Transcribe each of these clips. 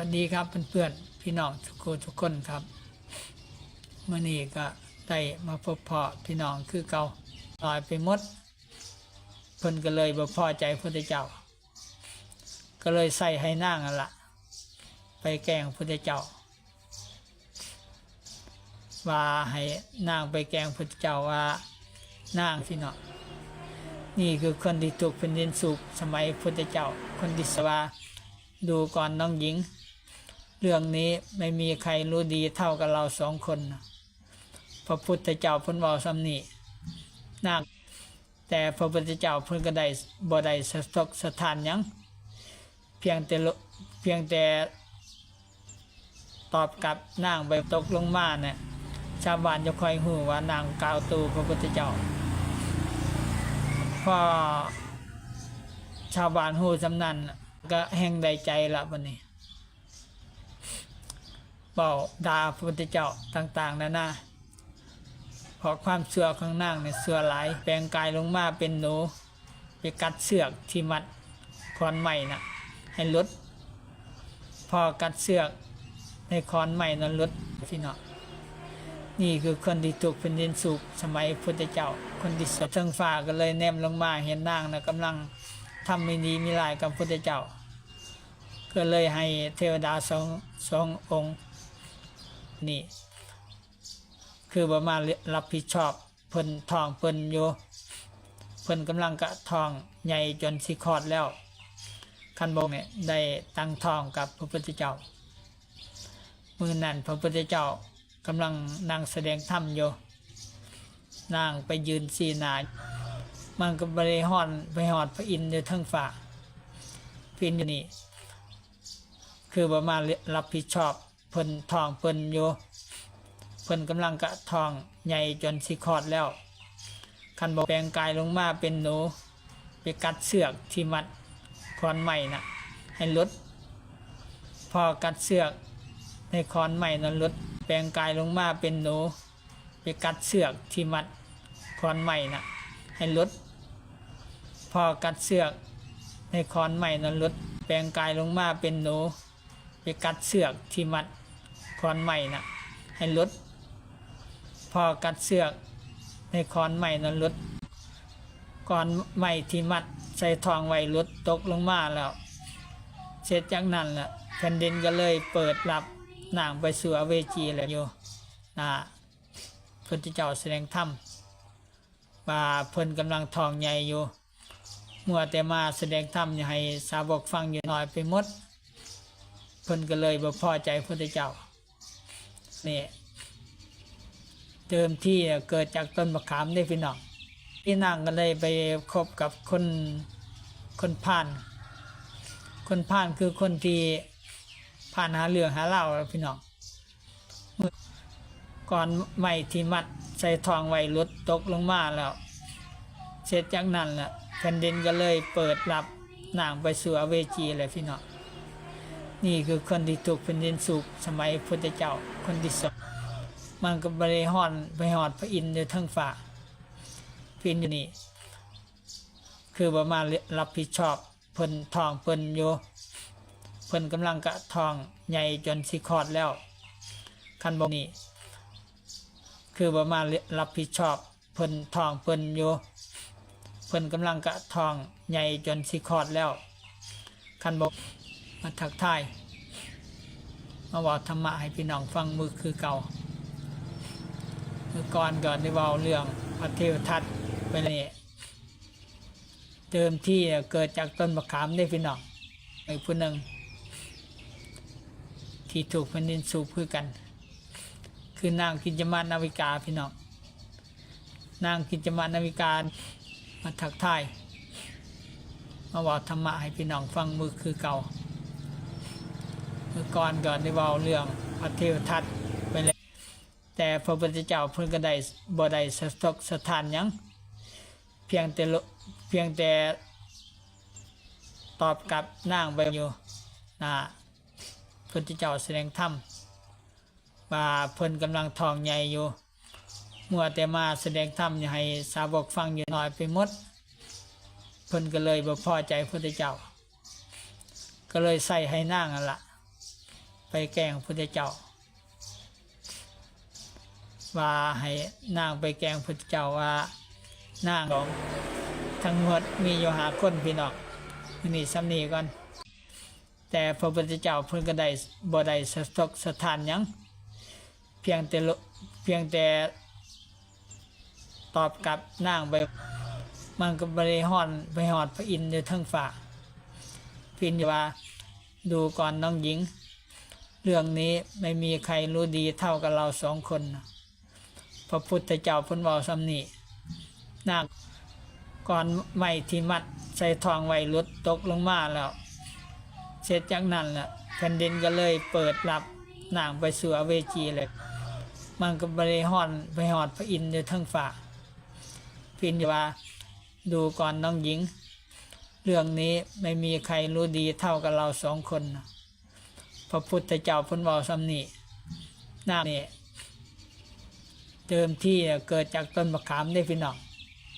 วัสดีครับเพื่อนๆพี่น้องทุกคนทุกคนครับเมื่อนี้ก็ได้มาพบเพาะพี่น้องคือเก่าลอยไปมดเพิ่นก็เลยบ่พอใจพระเจ้า ก็เลยใส่ให้นางนั่นละไปแกงพระเจ้า ว่าให้นางไปแกงพระเจ้าว่านางพี่น้องนี่คือคนที่ถูกแผ่นดินสูบสมัยพุทธเจ้า คนที่สว่าดูก่อนน้องหญิง เรื่องนี้ไม่มีใครรู้ดีเท่ากับเราสองคน พระพุทธเจ้าพ้นบอกซ้ำนี่นางแต่พระพุทธเจ้าเพิ่นก็ได้บ่ได้สะทกสถานยังเพียงแต่เพียงแต่ตอบกลับนางไปตกลงมาเนี่ยชาวบ้านจะคอยหูว่านางกล่าวตูพระพุทธเจ้าพอชาวบ้านหูสำนันก็แห่งใดใจละวันนี้ เบาดาพระพุทธเจ้าต่าง ๆนานาเพราะความเสื่อของนางเนี่ยเสื่อหลายแปลงกายลงมาเป็นหนูไปกัดเสือกที่มัดคอนใหม่นะให้ลดพอกัดเสือกในคอนใหม่นั้นลดพี่น้องนี่คือคนที่ถูกเป็นดินสูบสมัยพุทธเจ้า คนที่สดเทิงฟ้าก็เลยแนมลงมาเห็นนางนะกำลังทำไม่ดีมีลายกับพุทธเจ้า ก็เลยให้เทวดาสองสององค์ นี่ คือประมาณรับผิดชอบเพิ่นทองเพิ่นอยู่เพิ่นกำลังกะทองใหญ่จนสิคอดแล้วคันบงเนี่ยได้ตั้งทองกับพระพุทธเจ้ามือนั้นพระพุทธเจ้ากำลังนั่งแสดงธรรมอยู่นางไปยืนสีหนามันก็บริหอนไปหอดพระอินทร์อยู่ทั้งฝ่าอินทร์อยู่นี่คือประมาณรับผิดชอบ พิ่นทองเพิ่นอยู่เพิ่นกำลังกะทองใหญ่จนสิคอดแล้ว คันบอกแปลงกายลงมาเป็นหนู ไปกัดเสือกที่มัดคอนใหม่นะให้ลด พอกัดเสือกในคอนใหม่นั้นลดแปลงกายลงมาเป็นหนู ไปกัดเสือกที่มัดคอนใหม่น่ะ ให้ลด พอกัดเสือกในคอนใหม่นั้นลดแปลงกายลงมาเป็นหนู ไปกัดเสือกที่มัด คอนใหม่นะให้ลด พอกัดเสือกในคอนใหม่นั้นลดก่อนใหม่ที่มัดใส่ทองไว้ลดตกลงมาแล้วเสร็จจากนั้นแหละแผ่นดินก็เลยเปิดรับนางไปสู่อเวจีแล้วอยู่นะเพระเจ้าแสดงธรรมว่าเพิ่นกำลังทองใหญ่อยู่มัวแต่มาแสดงธรรมอย่ให้สาวกฟังอยู่หน่อยไปหมด เพิ่นก็เลยบ่พอใจพระเจ้า นี่เดิมที่เกิดจากต้นมะขามได้พี่น้องพี่นางก็เลยไปคบกับคนคนผ่าน คนผ่านคือคนที่ผ่านหาเรื่องหาเล่าพี่น้องก่อนไม่ที่มัดใส่ทองไว้ลดตกลงมาแล้ว เสร็จจากนั้นแหละแผ่นดินก็เลยเปิดรับนางไปสู่อเวจีเลยพี่น้อง นี่คือคนที่ถูกแผ่นดินสูบสมัยพุทธเจ้าคนที่สองมันก็บริหอนไปหอดพระอินทร์อยู่ทั้งฝ่าพระอินทร์อยู่นี่คือประมาณรับผิดชอบเพิ่นทองเพิ่นอยู่เพิ่นกำลังกะทองใหญ่จนสิคอดแล้วคันบอกนี่คือประมาณรับผิดชอบเพิ่นทองเพิ่นอยู่เพิ่นกำลังกะทองใหญ่จนสิคอดแล้วคันบอก มาทักทายมาบอกธรรมะให้พี่น้องฟังมือคือเก่าเมื่อก่อนก่อนได้ว้าเรื่องพระเทวทัตไปเลยเดิมที่เกิดจากต้นมะขามได้พี่น้องไอ้ผู้หนึ่งที่ถูกแผ่นดินสูบคือกัน คือนางกินจมานาวิกาพี่น้องนางกินจมานาวิกามาทักทายมาบอกธรรมะให้พี่น้องฟังมือคือเก่า มื่อก่อนก่อนได้เว้าเรื่องพระเทวทัตไปแล้วแต่พระพุทธเจ้าเพิ่นก็ได้บ่ได้สะทกสถานหยังเพียงแต่เพียงแต่ตอบกลับนางไปอยู่นะพระพุทธเจ้าแสดงธรรมว่าเพิ่นกำลังทองใหญ่อยู่มัวแต่มาแสดงธรรมให้สาวกฟังอยู่น้อยไปหมดเพิ่นก็เลยบ่พอใจพระพุทธเจ้า ก็เลยใส่ให้นางนั่นละ แกล้งพระพุทธเจ้า ว่าให้นางไปแกล้งพระพุทธเจ้าว่านางของทั้งหมดมีอยู่หาคนพี่น้องนี่สำนีก่อน แต่พระพุทธเจ้าเพิ่นก็ได้บ่ได้สะทกสถานยังเพียงแต่เพียงแต่ตอบกลับนางไปมันก็บริหอนไปหอดพระอินทร์อยู่ทั้งฝ่าพินว่าดูก่อนน้องหญิง เรื่องนี้ไม่มีใครรู้ดีเท่ากับเราสองคน พระพุทธเจ้าพ้นวาสำนีนาคก่อนไม่ที่มัดใส่ทองไว้ลุดตกลงมาแล้ว เสร็จจากนั้นแหละแผ่นดินก็เลยเปิดรับนางไปสู่อเวจีเลยมันก็บริหอนไปหอดพระอินทร์อยู่ทั้งฝ่าพินว่าดูก่อนน้องหญิง เรื่องนี้ไม่มีใครรู้ดีเท่ากับเราสองคนนะ ระพุทธเจ้าพ้นวาสำนีนาคนี่เดิมที่เกิดจากต้นมะขามได้พี่น้อง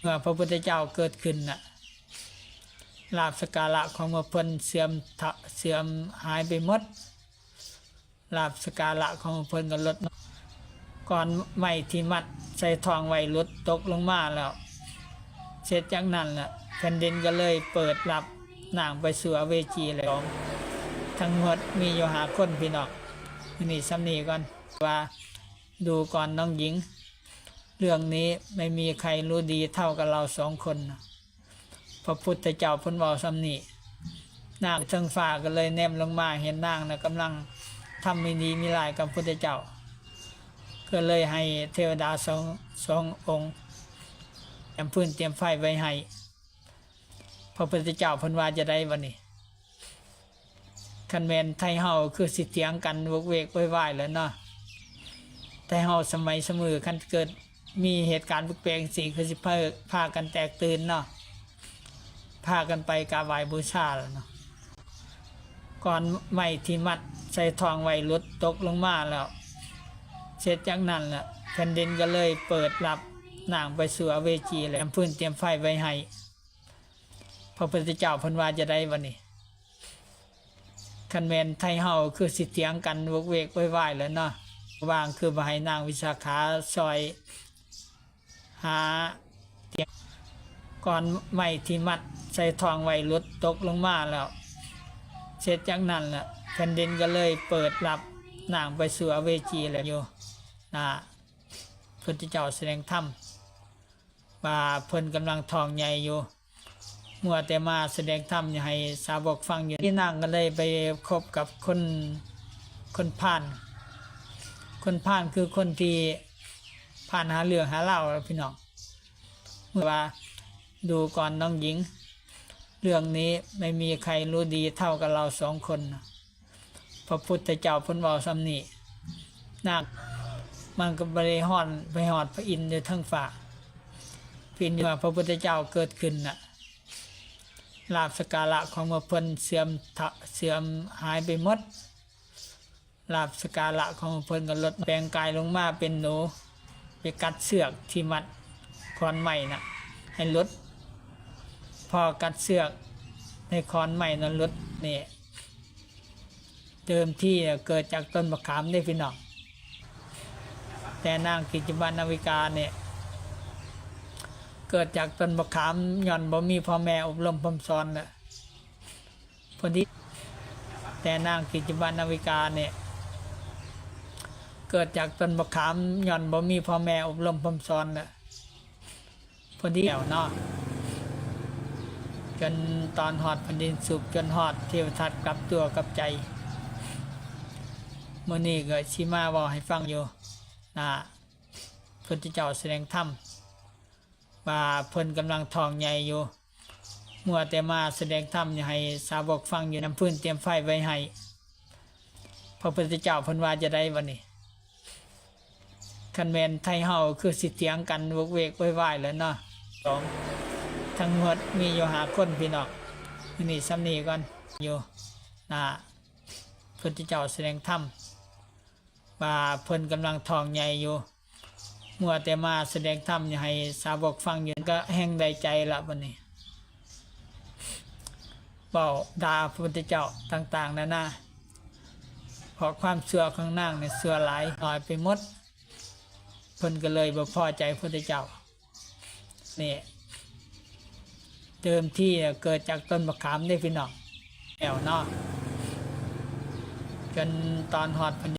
เมื่อพระพุทธเจ้าเกิดขึ้นน่ะลาบสการะของมเพิ่นเสื่อมเสื่อมหายไปหมดลาบสการะของเพิ่นก็ลดก่อนไม่ที่มัดใส่ทองไว้ลดตกลงมาแล้ว เสร็จจากนั้นแหละแผ่นดินก็เลยเปิดรับนางไปสู่อเวจีเลย ทั้งหมดมีอยู่หาคนพี่น้องนี่สำนีก่อนว่าดูก่อนน้องหญิง เรื่องนี้ไม่มีใครรู้ดีเท่ากับเราสองคนพระพุทธเจ้าพ้นเวาสำนีนางเทิงฟ้าก็เลยแนมลงมาเห็นนางนะกำลังทำมีดีมีลายกับพระพุทธเจ้า ก็เลยให้เทวดาสองสององค์เตรียมพื้นเตรียมไฟไว้ให้พระพุทธเจ้าพ้นว่าจะได้วันนี้ คันแมนไทยเฮาคือสิเถียงกันวกเวกไว้ไหวแล้วเนาะไทยเฮาสมัยเสมอคันเกิดมีเหตุการณ์แปลกๆสิคือสิพาพากันแตกตื่นเนาะพากันไปกราบไหว้บูชาแล้วเนาะก่อนไม่ที่มัดใส่ทองไว้ลุดตกลงมาแล้ว เสร็จจากนั้นแหละแผ่นดินก็เลยเปิดรับนางไปสู่อเวจีเลยพื้นเตรียมไฟไว้ให้พระพุทธเจ้าพันว่าจะได้วันนี้ คันแมนไทยเฮาคือสิเถียงกันวกเวกไว้ไหวแล้วเนาะวางคือมาให้นางวิสาขาซอย หาเตียงก่อนไม่ที่มัดใส่ทองไว้ลุดตกลงมาแล้ว เสร็จจากนั้นแหละแผ่นดินก็เลยเปิดรับนางไปสู่อเวจีแล้วอยู่นะพุทธเจ้าแสดงธรรมว่าเพิ่นกำลังทองใหญ่อยู่ มัวแต่มาแสดงธรรมให้สาวกฟังอยู่ที่นั่งก็เลยไปคบกับคนคนผ่าน คนผ่านคือคนที่ผ่านหาเรื่องหาเล่าพี่น้องเมื่อว่าดูก่อนน้องหญิง เรื่องนี้ไม่มีใครรู้ดีเท่ากับเราสองคน พระพุทธเจ้าพ้นเวาสำนีนาคมันก็บริหอนไปหอดพระอินทร์อยู่ทั้งฝ่าพินว่าพระพุทธเจ้าเกิดขึ้นน่ะ ลาบสการะของมเพิ่นเสื่อมทะเสื่อมหายไปหมดลาบสการะของมเพิ่นก็ลดแปลงกายลงมาเป็นหนูไปกัดเสือกที่มัดคอนใหม่น่ะให้ลดพอกัดเสือกในคอนใหม่นั้นลดนี่เดิมที่เนี่ยเกิดจากต้นมะขามได้พี่น้องแต่นางกิจบันนาวิกาเนี่ย เกิดจากต้นมะขามย่อนบ่มีพ่อแม่อบรมพมสอนแหละพอดีแต่นางกิจบันนาวิกาเนี่ยเกิดจากต้นมะขามย่อนบ่มีพ่อแม่อบรมพมสอนแหละพอดีแอวเนาะจนตอนหอดแผ่นดินสุกจนหอดเทวทัตกลับตัวกลับใจเมื่อนี้ก็ชิมาบอกให้ฟังอยู่นะพุทธเจ้าแสดงธรรม ว่าเพิ่นกำลังทองใหญ่อยู่มัวแต่มาแสดงธรรมอย่าให้สาวกฟังอยู่น้ำพื้นเตรียมไฟไว้ให้พระพุทธเจ้าเพิ่นว่าจะได้วันนี้คันแมนไทยเฮาคือสิเถียงกันวกเวกไว้ไหวแล้วเนาะสองทั้งหมดมีอยู่หาคนพี่น้องนี่สำนีก่อนอยู่นะพระพุทธเจ้าแสดงธรรมว่าเพิ่นกำลังทองใหญ่อยู่ มัวแต่มาแสดงธรรมย่าให้สาวกฟังอยู่ก็แห้งใดใจละวันนี้เบาด่าพระพุทธเจ้าต่างๆนานาเพราะความเชื่อของนางเนี่ยเชื่อหลายน้อยไปหมดเพิ่นก็เลยบ่พอใจพระพุทธเจ้านี่เดิมที่เกิดจากต้นมะขามได้พี่น้องแอวนาะจนตอนหอดพรร